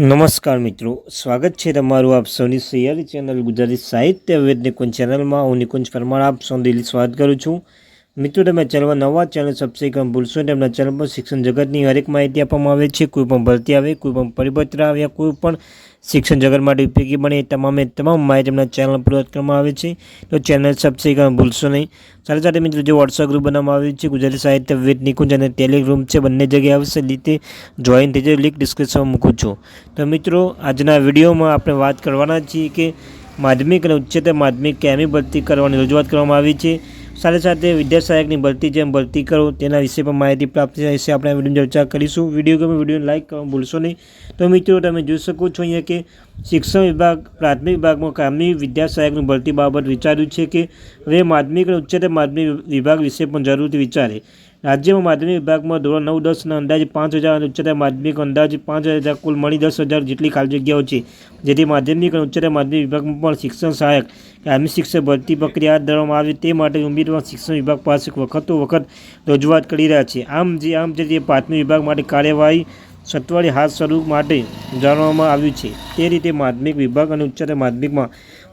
નમસ્કાર મિત્રો, સ્વાગત છે તમારું આપ સૌની સૈયારી ચેનલ ગુજરાતી સાહિત્ય વેદ નિકુંજ ચેનલમાં. હું નિકુંજ પરમાર, આપ સૌ દિલ્હી સ્વાગત કરું છું. મિત્રો તમે ચેનલમાં નવા ચેનલ સબસ્ક્રાઈબ ભૂલશો તેમના ચેનલ પર શિક્ષણ જગતની હરેક માહિતી આપવામાં આવે છે. કોઈ પણ ભરતી આવે, કોઈ પણ પરિપત્ર આવે કોઈ પણ શિક્ષણ જગત માટે ઉપયોગી બને, એ તમામે તમામ માહિતી તેમના ચેનલ પર કરવામાં આવે છે. તો ચેનલ સબસ્ક્રાઈબ ભૂલશો નહીં. સાથે સાથે મિત્રો, જે વોટ્સઅપ ગ્રુપ બનાવવામાં આવ્યું છે, ગુજરાતી સાહિત્ય વેદ નિકુંજ અને ટેલિગ્રુમ છે, બંને જગ્યાએ આવશે. રીતે જોઈન થઈ જાય લિંક ડિસ્ક્રિપ્શનમાં મૂકું છું. તો મિત્રો, આજના વિડીયોમાં આપણે વાત કરવાના છીએ કે માધ્યમિક અને ઉચ્ચતર માધ્યમિક કેમી ભરતી કરવાની રજૂઆત કરવામાં આવી છે. સાથે સાથે વિદ્યા સહાયકની ભરતી જેમ ભરતી કરો તેના વિશે પણ માહિતી પ્રાપ્ત થાય છે. આપણે વીડિયો ચર્ચા કરીશું. વીડિયો ગમે વિડીયોને લાઇક કરવાનું ભૂલશો નહીં. તો મિત્રો, તમે જોઈ શકો છો અહીંયા કે શિક્ષણ વિભાગ, પ્રાથમિક વિભાગમાં કામની વિદ્યા સહાયકની ભરતી બાબત વિચાર્યું છે કે હવે માધ્યમિક અને ઉચ્ચતર માધ્યમિક વિભાગ વિશે પણ જરૂરથી વિચારે. રાજ્યમાં માધ્યમિક વિભાગમાં ધોરણ નવ, દસના અંદાજે પાંચ હજાર અને ઉચ્ચતર માધ્યમિક અંદાજે પાંચ હજાર કુલ મળી દસ હજાર જેટલી ખાલી જગ્યાઓ છે. જેથી માધ્યમિક અને ઉચ્ચતર માધ્યમિક વિભાગમાં પણ શિક્ષણ સહાયક આર્મી શિક્ષક ભરતી પ્રક્રિયા હાથ ધરવામાં આવે તે માટે ઉમેદવાર શિક્ષણ વિભાગ પાસે વખતો વખત રજૂઆત કરી રહ્યા છે. આમ જે આમ જે પ્રાથમિક વિભાગ માટે કાર્યવાહી સત્વરે હાથ સ્વરૂપ માટે જાણવામાં આવ્યું છે. તે રીતે માધ્યમિક વિભાગ અને ઉચ્ચતર માધ્યમિકમાં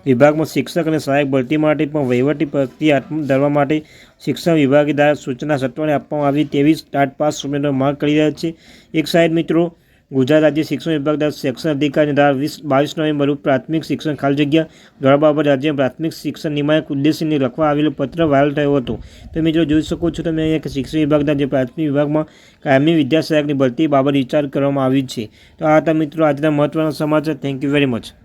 વિભાગમાં શિક્ષક અને સહાયક ભરતી માટે પણ વહીવટી પ્રક્રિયા હાથ ધરવા માટે શિક્ષણ વિભાગે દ્વારા સૂચના સત્વરે આપવામાં આવી તેવી સ્ટાર્ટ પાસ ઉમેદવાર માંગ કરી રહ્યા છે. એક સાઈડ મિત્રો ગુજરાત રાજ્ય શિક્ષણ વિભાગ દ્વારા સેક્શન અધિકારી દ્વારા વીસ, બાવીસ નવેમ્બર પ્રાથમિક શિક્ષણ ખાલી જગ્યા ધોરણ બાબત રાજ્ય પ્રાથમિક શિક્ષણ નિમાયક ઉદ્દેશીને લખવા આવેલો પત્ર વાયરલ થયો હતો. તો મિત્રો જોઈ શકો છો તમે અહીંયા કે શિક્ષણ વિભાગના જે પ્રાથમિક વિભાગમાં કાયમી વિદ્યા સહાયકની ભરતી બાબત વિચાર કરવામાં આવી છે. તો આ હતા મિત્રો આજના મહત્ત્વના સમાચાર. Thank you very much